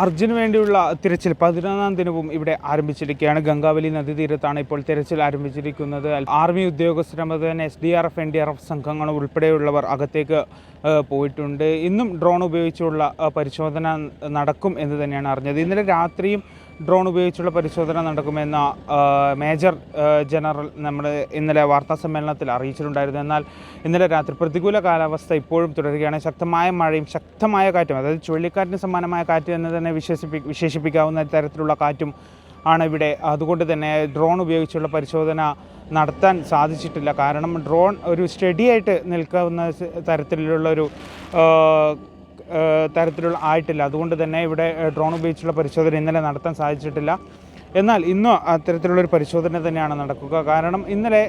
അർജുന് വേണ്ടിയുള്ള തിരച്ചിൽ പതിനൊന്നാം ദിനവും ഇവിടെ ആരംഭിച്ചിരിക്കുകയാണ്. ഗംഗാവലി നദീതീരത്താണ് ഇപ്പോൾ തിരച്ചിൽ ആരംഭിച്ചിരിക്കുന്നത്. ആർമി ഉദ്യോഗസ്ഥരും തന്നെ S D R F N D R F സംഘങ്ങൾ ഉൾപ്പെടെയുള്ളവർ അകത്തേക്ക് പോയിട്ടുണ്ട്. ഇന്നും ഡ്രോൺ ഉപയോഗിച്ചുള്ള പരിശോധന നടക്കും എന്ന് തന്നെയാണ് അറിഞ്ഞത്. ഇന്നലെ രാത്രിയും ഡ്രോൺ ഉപയോഗിച്ചുള്ള പരിശോധന നടക്കുമെന്ന മേജർ ജനറൽ നമ്മൾ ഇന്നലെ വാർത്താ സമ്മേളനത്തിൽ അറിയിച്ചിട്ടുണ്ടായിരുന്നു. എന്നാൽ ഇന്നലെ രാത്രി പ്രതികൂല കാലാവസ്ഥ ഇപ്പോഴും തുടരുകയാണ്. ശക്തമായ മഴയും ശക്തമായ കാറ്റും അതായത് ചുഴലിക്കാറ്റിന് സമാനമായ കാറ്റ് എന്ന് തന്നെ വിശേഷിപ്പി വിശേഷിപ്പിക്കാവുന്ന തരത്തിലുള്ള കാറ്റും ആണ് ഇവിടെ. അതുകൊണ്ട് തന്നെ ഡ്രോൺ ഉപയോഗിച്ചുള്ള പരിശോധന നടത്താൻ സാധിച്ചിട്ടില്ല. കാരണം ഡ്രോൺ ഒരു സ്റ്റഡി ആയിട്ട് നിൽക്കാവുന്ന തരത്തിലുള്ളൊരു തരത്തിലുള്ള ഒരു തരത്തിലുള്ള ആയിട്ടില്ല. അതുകൊണ്ട് തന്നെ ഇവിടെ ഡ്രോൺ ഉപയോഗിച്ചുള്ള പരിശോധന ഇന്നലെ നടത്താൻ സാധിച്ചിട്ടില്ല. എന്നാൽ ഇന്നും അത്തരത്തിലുള്ളൊരു പരിശോധന തന്നെയാണ് നടക്കുക. കാരണം ഇന്നലെ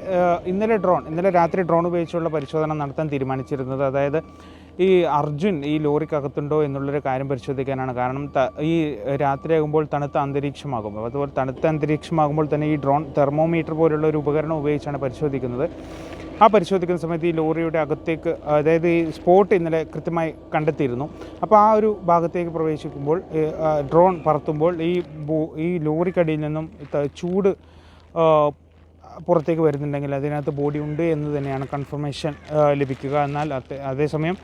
ഇന്നലെ ഡ്രോൺ ഇന്നലെ രാത്രി ഡ്രോൺ ഉപയോഗിച്ചുള്ള പരിശോധന നടത്താൻ തീരുമാനിച്ചിരുന്നത്. അതായത് ഈ അർജുൻ ഈ ലോറിക്കകത്തുണ്ടോ എന്നുള്ളൊരു കാര്യം പരിശോധിക്കാനാണ്. കാരണം ഈ രാത്രിയാകുമ്പോൾ തണുത്ത അന്തരീക്ഷമാകും. അതുപോലെ തണുത്ത അന്തരീക്ഷമാകുമ്പോൾ തന്നെ ഈ ഡ്രോൺ തെർമോമീറ്റർ പോലുള്ള ഒരു ഉപകരണം ഉപയോഗിച്ചാണ് പരിശോധിക്കുന്നത്. ആ പരിശോധിക്കുന്ന സമയത്ത് ഈ ലോറിയുടെ അകത്തേക്ക് അതായത് ഈ സ്പോട്ട് ഇന്നലെ കൃത്യമായി കണ്ടെത്തിയിരുന്നു. അപ്പോൾ ആ ഒരു ഭാഗത്തേക്ക് പ്രവേശിക്കുമ്പോൾ ഡ്രോൺ പറത്തുമ്പോൾ ഈ ഈ ലോറിക്കടിയിൽ നിന്നും ചൂട് പുറത്തേക്ക് വരുന്നുണ്ടെങ്കിൽ അതിനകത്ത് ബോഡി ഉണ്ട് എന്ന് തന്നെയാണ് കൺഫർമേഷൻ ലഭിക്കുക. എന്നാൽ അതേസമയം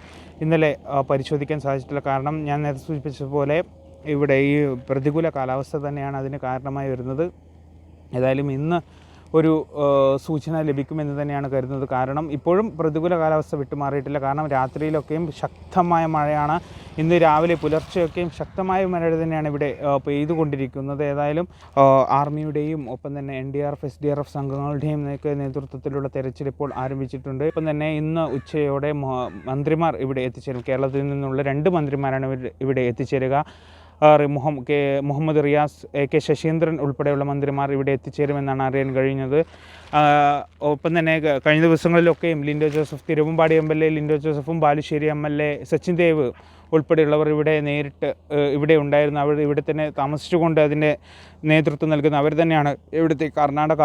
ഇന്നലെ പരിശോധിക്കാൻ സാധിച്ചിട്ടില്ല. കാരണം ഞാൻ നേരത്തെ സൂചിപ്പിച്ചതുപോലെ ഇവിടെ ഈ പ്രതികൂല കാലാവസ്ഥ തന്നെയാണ് അതിന് കാരണമായി വരുന്നത്. ഏതായാലും ഇന്ന് ഒരു സൂചന ലഭിക്കുമെന്ന് തന്നെയാണ് കരുതുന്നത്. കാരണം ഇപ്പോഴും പ്രതികൂല കാലാവസ്ഥ വിട്ടുമാറിയിട്ടില്ല കാരണം രാത്രിയിലൊക്കെയും ശക്തമായ മഴയാണ്. ഇന്ന് രാവിലെ പുലർച്ചെയൊക്കെയും ശക്തമായ മഴ തന്നെയാണ് ഇവിടെ പെയ്തുകൊണ്ടിരിക്കുന്നത്. ഏതായാലും ആർമിയുടെയും ഒപ്പം തന്നെ N D R F S D R F സംഘങ്ങളുടെയും ഒക്കെ നേതൃത്വത്തിലുള്ള തെരച്ചിൽ ഇപ്പോൾ ആരംഭിച്ചിട്ടുണ്ട്. ഒപ്പം തന്നെ ഇന്ന് ഉച്ചയോടെ മന്ത്രിമാർ ഇവിടെ എത്തിച്ചേരും. കേരളത്തിൽ നിന്നുള്ള രണ്ട് മന്ത്രിമാരാണ് ഇവിടെ എത്തിച്ചേരുക. മുഹമ്മദ് റിയാസ് എ കെ ശശീന്ദ്രൻ ഉൾപ്പെടെയുള്ള മന്ത്രിമാർ ഇവിടെ എത്തിച്ചേരുമെന്നാണ് അറിയാൻ കഴിഞ്ഞത് ഒപ്പം തന്നെ കഴിഞ്ഞ ദിവസങ്ങളിലൊക്കെയും Lindo Joseph Thiruvambadi M L A Lindo ജോസഫും Balussery M L A Sachin Dev ഉൾപ്പെടെയുള്ളവർ ഇവിടെ നേരിട്ട് ഇവിടെ ഉണ്ടായിരുന്നു. അവർ ഇവിടെ തന്നെ താമസിച്ചുകൊണ്ട് അതിന്റെ നേതൃത്വം നൽകുന്ന അവർ തന്നെയാണ് ഇവിടുത്തെ കർണാടക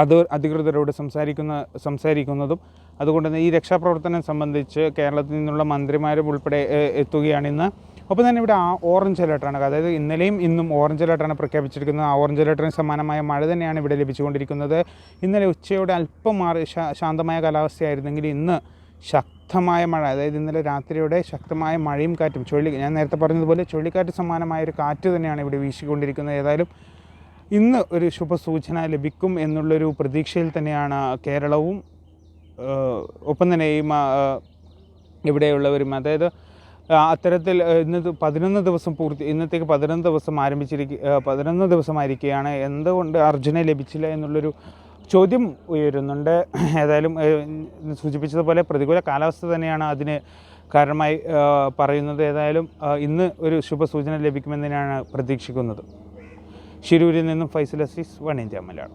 അത് അധികൃതരോട് സംസാരിക്കുന്ന സംസാരിക്കുന്നതും. അതുകൊണ്ട് തന്നെ ഈ രക്ഷാപ്രവർത്തനം സംബന്ധിച്ച് കേരളത്തിൽ നിന്നുള്ള മന്ത്രിമാരും ഉൾപ്പെടെ എത്തുകയാണ് ഇന്ന്. ഒപ്പം തന്നെ ഇവിടെ ആ ഓറഞ്ച് അലേർട്ടാണ് അതായത് ഇന്നലെയും ഇന്നും ഓറഞ്ച് അലേർട്ടാണ് പ്രഖ്യാപിച്ചിരിക്കുന്നത്. ആ ഓറഞ്ച് അലേർട്ടിന് സമാനമായ മഴ തന്നെയാണ് ഇവിടെ ലഭിച്ചുകൊണ്ടിരിക്കുന്നത്. ഇന്നലെ ഉച്ചയോടെ അല്പം മാറി ശാന്തമായ കാലാവസ്ഥയായിരുന്നെങ്കിൽ ഇന്ന് ശക്തമായ മഴ അതായത് ഇന്നലെ രാത്രിയോടെ ശക്തമായ മഴയും കാറ്റും ചുഴലി ഞാൻ നേരത്തെ പറഞ്ഞതുപോലെ ചുഴലിക്കാറ്റ് സമാനമായ ഒരു കാറ്റ് തന്നെയാണ് ഇവിടെ വീശിക്കൊണ്ടിരിക്കുന്നത്. ഏതായാലും ഇന്ന് ഒരു ശുഭസൂചന ലഭിക്കും എന്നുള്ളൊരു പ്രതീക്ഷയിൽ തന്നെയാണ് കേരളവും ഒപ്പം തന്നെ ഈ ഇവിടെയുള്ളവരും. അതായത് അത്തരത്തിൽ ഇന്ന് പതിനൊന്ന് ദിവസം പൂർത്തി ഇന്നത്തേക്ക് പതിനൊന്ന് ദിവസം ആരംഭിച്ചിരിക്കുക പതിനൊന്ന് ദിവസമായിരിക്കുകയാണ്. എന്തുകൊണ്ട് അർജുനെ ലഭിച്ചില്ല എന്നുള്ളൊരു ചോദ്യം ഉയരുന്നുണ്ട്. ഏതായാലും സൂചിപ്പിച്ചതുപോലെ പ്രതികൂല കാലാവസ്ഥ തന്നെയാണ് അതിന് കാരണമായി പറയുന്നത്. ഏതായാലും ഇന്ന് ഒരു ശുഭസൂചന ലഭിക്കുമെന്ന് തന്നെയാണ് പ്രതീക്ഷിക്കുന്നത്. ഷിരൂരിൽ നിന്നും ഫൈസൽ അസീസ് വൺ ഇന്ത്യ മലയാളം.